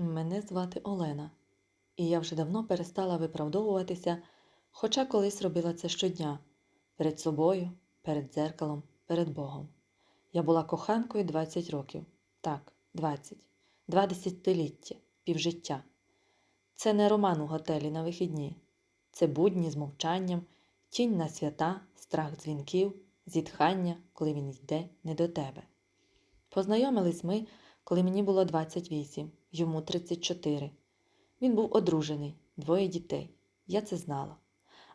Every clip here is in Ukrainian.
Мене звати Олена, і я вже давно перестала виправдовуватися, хоча колись робила це щодня перед собою, перед дзеркалом, перед Богом. Я була коханкою 20 років. Так, 20. Два десятиліття, півжиття. Це не роман у готелі на вихідні. Це будні з мовчанням, тінь на свята, страх дзвінків, зітхання, коли він йде не до тебе. Познайомились ми, коли мені було 28, йому 34. Він був одружений, двоє дітей. Я це знала.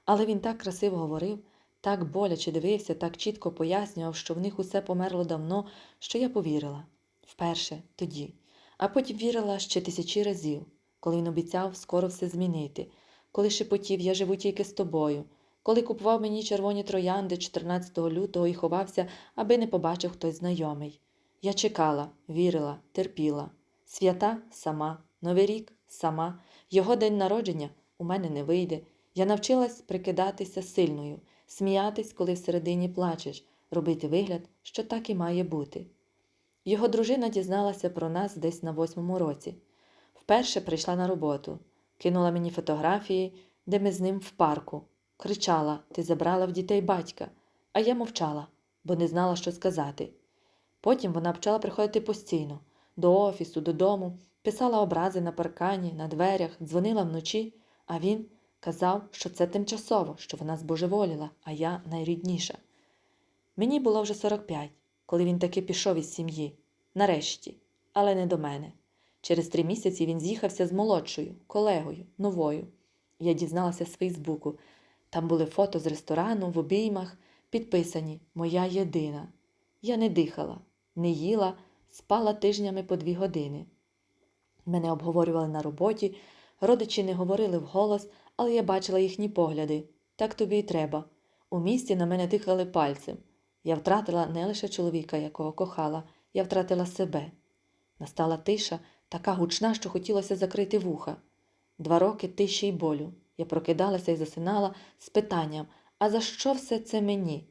Але він так красиво говорив, так боляче дивився, так чітко пояснював, що в них усе померло давно, що я повірила. Вперше, тоді, а потім вірила ще тисячі разів, коли він обіцяв скоро все змінити, коли шепотів я живу тільки з тобою, коли купував мені червоні троянди 14 лютого і ховався, аби не побачив хтось знайомий. Я чекала, вірила, терпіла. Свята сама, Новий рік сама, його день народження у мене не вийде. Я навчилась прикидатися сильною, сміятись, коли всередині плачеш, робити вигляд, що так і має бути. Його дружина дізналася про нас десь на восьмому році. Вперше прийшла на роботу, кинула мені фотографії, де ми з ним в парку. Кричала: Ти забрала в дітей батька, а я мовчала, бо не знала, що сказати. Потім вона почала приходити постійно до офісу, додому, писала образи на паркані, на дверях, дзвонила вночі, а він казав, що це тимчасово, що вона збожеволіла, а я найрідніша. Мені було вже 45, коли він таки пішов із сім'ї. Нарешті, але не до мене. Через три місяці він з'їхався з молодшою, колегою, новою. Я дізналася з Фейсбуку. Там були фото з ресторану в обіймах, підписані Моя єдина. Я не дихала, не їла, спала тижнями по дві години. Мене обговорювали на роботі, родичі не говорили вголос, але я бачила їхні погляди. Так тобі й треба. У місті на мене тикали пальцем. Я втратила не лише чоловіка, якого кохала, я втратила себе. Настала тиша, така гучна, що хотілося закрити вуха. Два роки тиші й болю. Я прокидалася і засинала з питанням: а за що все це мені?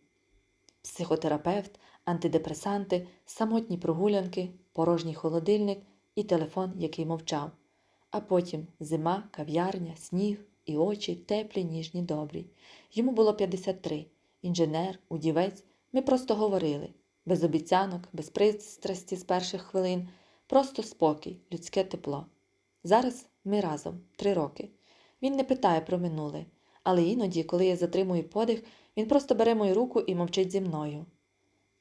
Психотерапевт, антидепресанти, самотні прогулянки, порожній холодильник і телефон, який мовчав. А потім зима, кав'ярня, сніг і очі теплі, ніжні, добрі. Йому було 53. Інженер, удівець. Ми просто говорили. Без обіцянок, без пристрасті з перших хвилин, просто спокій, людське тепло. Зараз ми разом три роки. Він не питає про минуле, але іноді, коли я затримую подих, він просто бере мою руку і мовчить зі мною.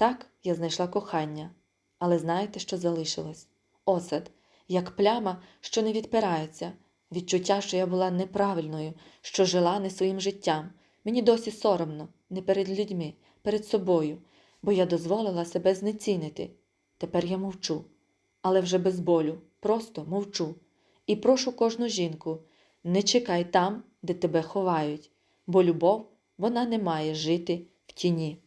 Так я знайшла кохання, але знаєте, що залишилось? Осад, як пляма, що не відпирається, відчуття, що я була неправильною, що жила не своїм життям. Мені досі соромно, не перед людьми, перед собою, бо я дозволила себе знецінити. Тепер я мовчу, але вже без болю, просто мовчу. І прошу кожну жінку не чекай там, де тебе ховають, бо любов вона не має жити в тіні.